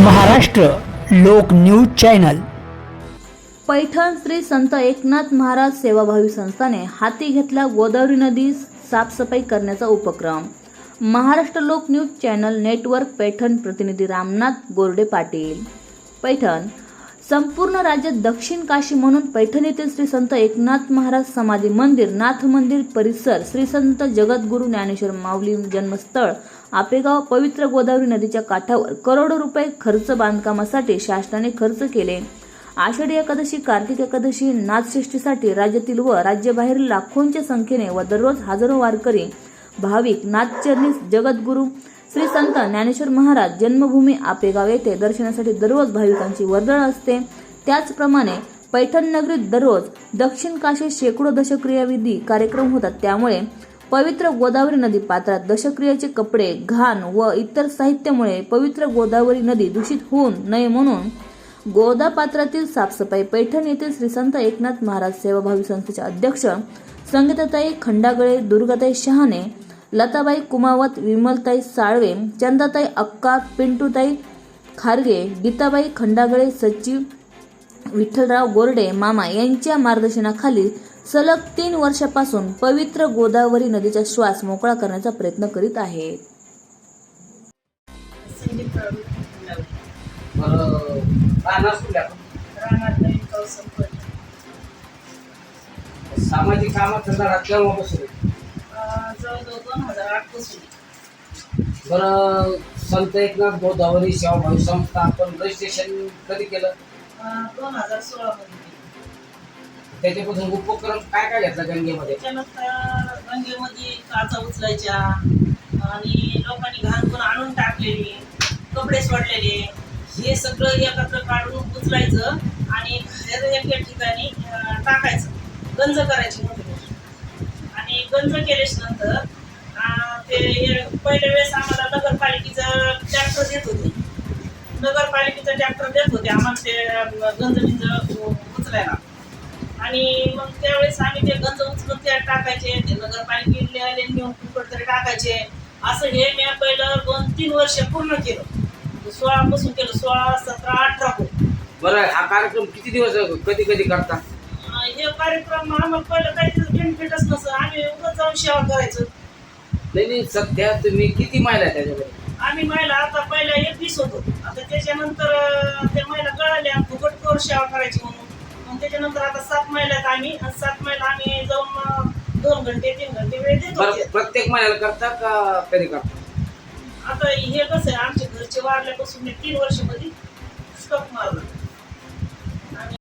महाराष्ट्र लोक news channel. Paithan Shri संत एकनाथ महाराज सेवाभावी संस्थाने हाती घेतला गोदावरी नदी साफसफाई करण्याचा उपक्रम. महाराष्ट्र लोक न्यूज चॅनल नेटवर्क पैठण प्रतिनिधी रामनाथ गोरडे पाटील. पैठण संपूर्ण राज्यात दक्षिण काशी म्हणून पैठण येथील श्री संत एकनाथ महाराज समाधी मंदिर नाथ मंदिर परिसर श्री संत जगद्गुरू ज्ञानेश्वर माऊली जन्मस्थळ आपेगाव पवित्र गोदावरी नदीच्या काठावर करोडो रुपये खर्च बांधकामासाठी शासनाने खर्च केले. आषाढी एकादशी कार्तिक एकादशी नाथषष्ठीसाठी राज्यातील व राज्यबाहेरील लाखोंच्या संख्येने व दररोज हजारो वारकरी भाविक नाथचरणी जगद्गुरू श्री संत ज्ञानेश्वर महाराज जन्मभूमी आपेगाव येथे दर्शनासाठी दररोज भाविकांची वर्दळ असते. त्याचप्रमाणे पैठण नगरीत दररोज दक्षिण काशी शेकडो दशक्रियाविधी कार्यक्रम होतात. त्यामुळे पवित्र गोदावरी नदी पात्रात दशक्रियाचे कपडे घाण व इतर साहित्यामुळे पवित्र गोदावरी नदी दूषित होऊ नये म्हणून गोदा पात्रातील साफसफाई पैठण येथील श्री संत एकनाथ महाराज सेवाभावी संस्थेचे अध्यक्ष संगीताताई खंडागळे दुर्गाताई शहाणे लताबाई कुमावत विमलताई साळवे चंदाताई अक्का पिंटूताई खारगे गीताबाई खंडागळे सचिव विठ्ठलराव गोरडे मामा यांच्या मार्गदर्शनाखाली सलग तीन वर्षापासून पवित्र गोदावरी नदीचा श्वास मोकळा करण्याचा प्रयत्न करीत आहेत संगीत लावली. बरं संत एकनाथ गोदावरी सेवाभावी संस्था आपण रजिस्ट्रेशन कधी केलं? दोन हजार सोळा मध्ये त्याच्यापासून उपक्रम काय काय घेतला गंगेमध्ये? त्याच्यानंतर गंगेमध्ये काचा उचलायच्या आणि लोकांनी घाण पण आणून टाकलेली कपडे सोडलेले. हे सगळं एकत्र काढून उचलायचं आणि बाहेर एक ठिकाणी टाकायचं. गंज करायची मोठी आणि गंज केल्याच्यानंतर ते पहिल्या वेळेस आम्हाला नगरपालिकेचं ट्रॅक्टर देत होते. नगरपालिकेचं ट्रॅक्टर देत होते आम्हाला ते अं, गंज बिंज उचलायला. आणि मग त्यावेळेस आम्ही ते गंज उचलून त्या टाकायचे ते नगरपालिकेतले नेऊन कुठे टाकायचे. असं हे मी पहिलं दोन तीन वर्ष पूर्ण केलं. सोळापासून केलं सोळा सतरा अठरा बरं हा कार्यक्रम किती दिवस कधी कधी करता? हे कार्यक्रम आम्हाला पहिलं काही बेनिफिटच नसतं आम्ही उगाच जाऊन सेवा करायचं. नाही नाही सध्या तुम्ही किती महिला त्याच्यामध्ये? आम्ही महिला आता पहिल्या एकवीस होतो. आता त्याच्यानंतर अं, त्या महिला कळाल्या फुकट करून सेवा करायची म्हणून. मग त्याच्यानंतर आता सात महिला आहेत आम्ही आणि सात महिला आम्ही जाऊन अं, दोन घंटे तीन घंटे वेळ देतो. बरं प्रत्येक महिन्याला करता का कधी करता? आता हे कसं आहे आमच्या घरचे वारल्यापासून मी तीन वर्षमध्ये स्टॉप मारला.